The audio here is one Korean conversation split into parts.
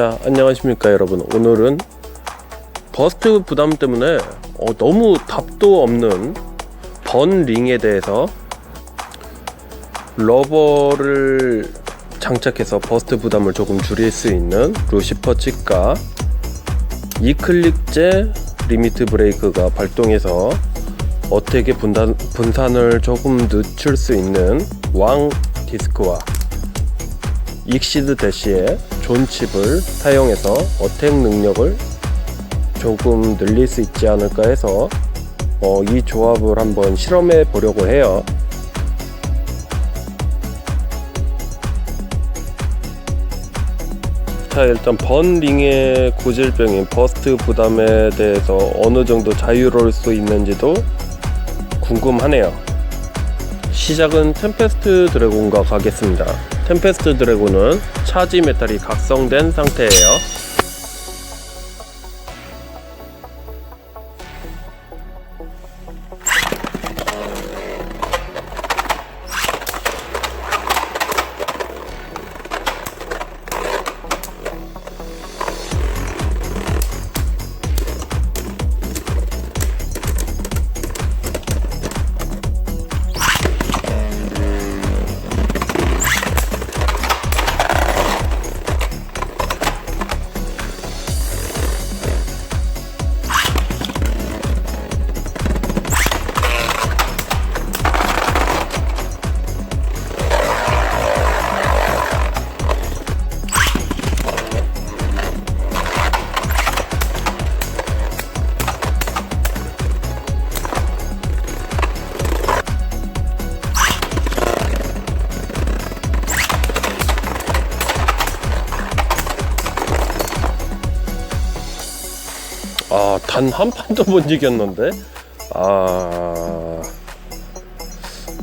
자 안녕하십니까 여러분. 오늘은 버스트 부담 때문에 어, 너무 답도 없는 번 링에 대해서 러버를 장착해서 버스트 부담을 조금 줄일 수 있는 루시퍼 치과 이클릭제 리미트 브레이크가 발동해서 어떻게 분단, 분산을 조금 늦출 수 있는 왕 디스크와 익시드 대시의 존칩을 사용해서 어택 능력을 조금 늘릴 수 있지 않을까 해서 어, 이 조합을 한번 실험해 보려고 해요. 자 일단 번링의 고질병인 버스트 부담에 대해서 어느 정도 자유로울 수 있는지도 궁금하네요. 시작은 템페스트 드래곤과 가겠습니다. 템페스트 드래곤은 차지 메탈이 각성된 상태예요. 아, 단 한 판도 못 이겼는데? 아.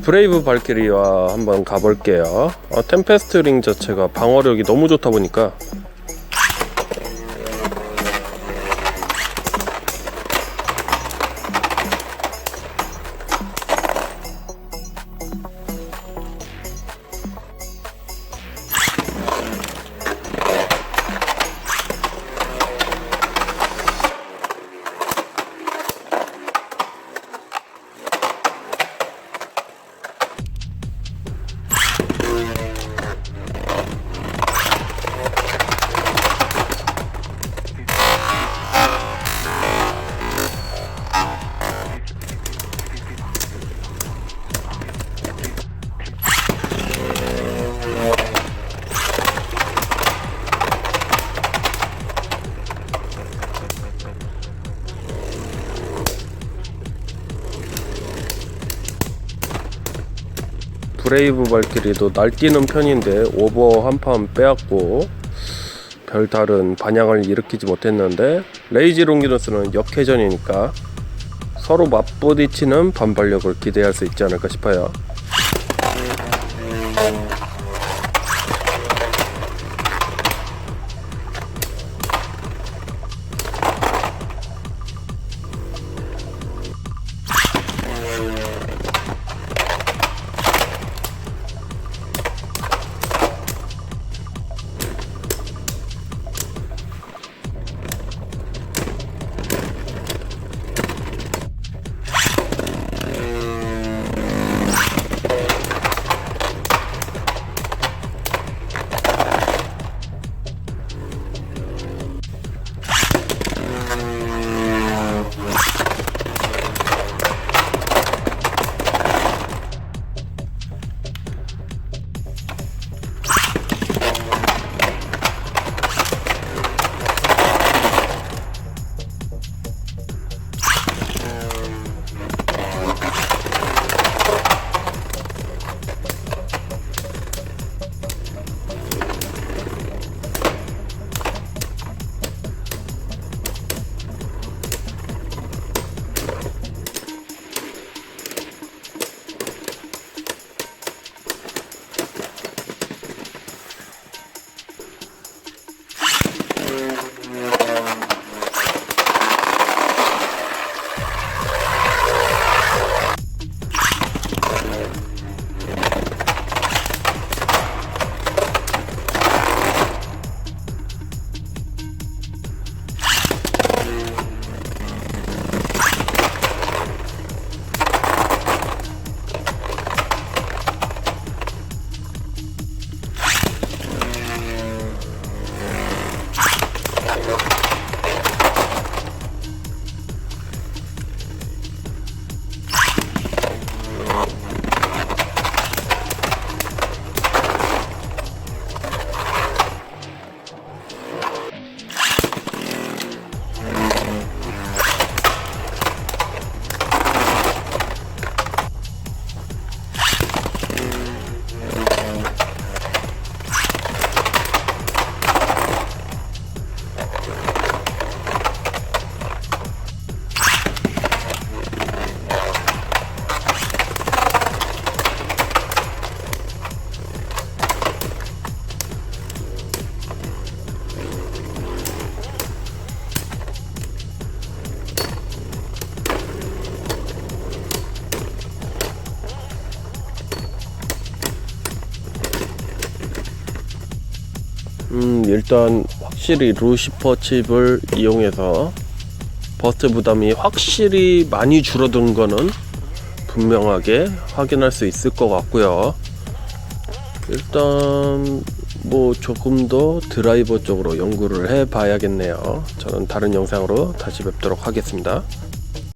브레이브 발키리와 한번 가볼게요. 아, 템페스트 링 자체가 방어력이 너무 좋다 보니까. 브레이브 발키리도 날뛰는 편인데 오버 한 판 빼앗고 별다른 반향을 일으키지 못했는데 레이지 롱기너스는 역회전이니까 서로 맞부딪히는 반발력을 기대할 수 있지 않을까 싶어요. 음, 일단 확실히 루시퍼 칩을 이용해서 버스 부담이 확실히 많이 줄어든 거는 분명하게 확인할 수 있을 것 같고요. 일단 뭐 조금 더 드라이버 쪽으로 연구를 해 봐야겠네요. 저는 다른 영상으로 다시 뵙도록 하겠습니다.